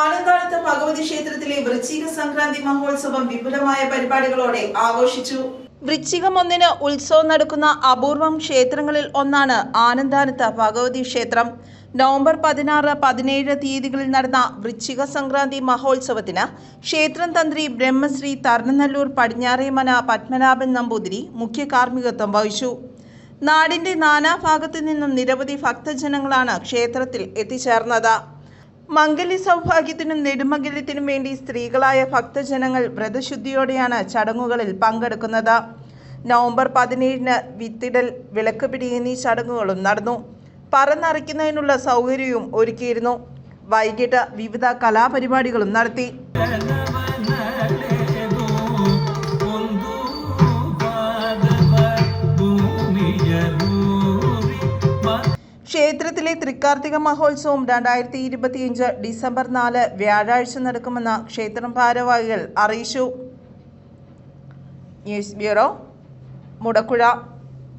ആനന്ദാനത്ത് ഭഗവതി ക്ഷേത്രത്തിലെ വൃശ്ചിക സംക്രാന്തി മഹോത്സവം വിപുലമായ പരിപാടികളോടെ ആഘോഷിച്ചു. വൃശ്ചികം ഒന്നിന് ഉത്സവം നടക്കുന്ന അപൂർവം ക്ഷേത്രങ്ങളിൽ ഒന്നാണ് ആനന്ദാനത്ത് ഭഗവതി ക്ഷേത്രം. നവംബർ പതിനാറ് പതിനേഴ് തീയതികളിൽ നടന്ന വൃശ്ചിക സംക്രാന്തി മഹോത്സവത്തിന് ക്ഷേത്രം തന്ത്രി ബ്രഹ്മശ്രീ തർണനല്ലൂർ പടിഞ്ഞാറേമന പത്മനാഭൻ നമ്പൂതിരി മുഖ്യ കാർമ്മികത്വം വഹിച്ചു. നാടിന്റെ നാനാഭാഗത്തു നിന്നും നിരവധി ഭക്തജനങ്ങളാണ് ക്ഷേത്രത്തിൽ എത്തിച്ചേർന്നത്. മംഗല്യ സൗഭാഗ്യത്തിനും നെടുമംഗല്യത്തിനും വേണ്ടി സ്ത്രീകളായ ഭക്തജനങ്ങൾ വ്രതശുദ്ധിയോടെയാണ് ചടങ്ങുകളിൽ പങ്കെടുക്കുന്നത്. നവംബർ പതിനേഴിന് വിത്തിടൽ വിളക്ക് പിടി എന്നീ ചടങ്ങുകളും നടന്നു. പറന്നറിക്കുന്നതിനുള്ള സൗകര്യവും ഒരുക്കിയിരുന്നു. വൈകിട്ട് വിവിധ കലാപരിപാടികളും നടത്തി. ക്ഷേത്രത്തിലെ തൃക്കാർത്തിക മഹോത്സവം രണ്ടായിരത്തി ഇരുപത്തിയഞ്ച് ഡിസംബർ നാല് വ്യാഴാഴ്ച നടക്കുമെന്ന് ക്ഷേത്രം ഭാരവാഹികൾ അറിയിച്ചു. News bureau Mudakkuzha.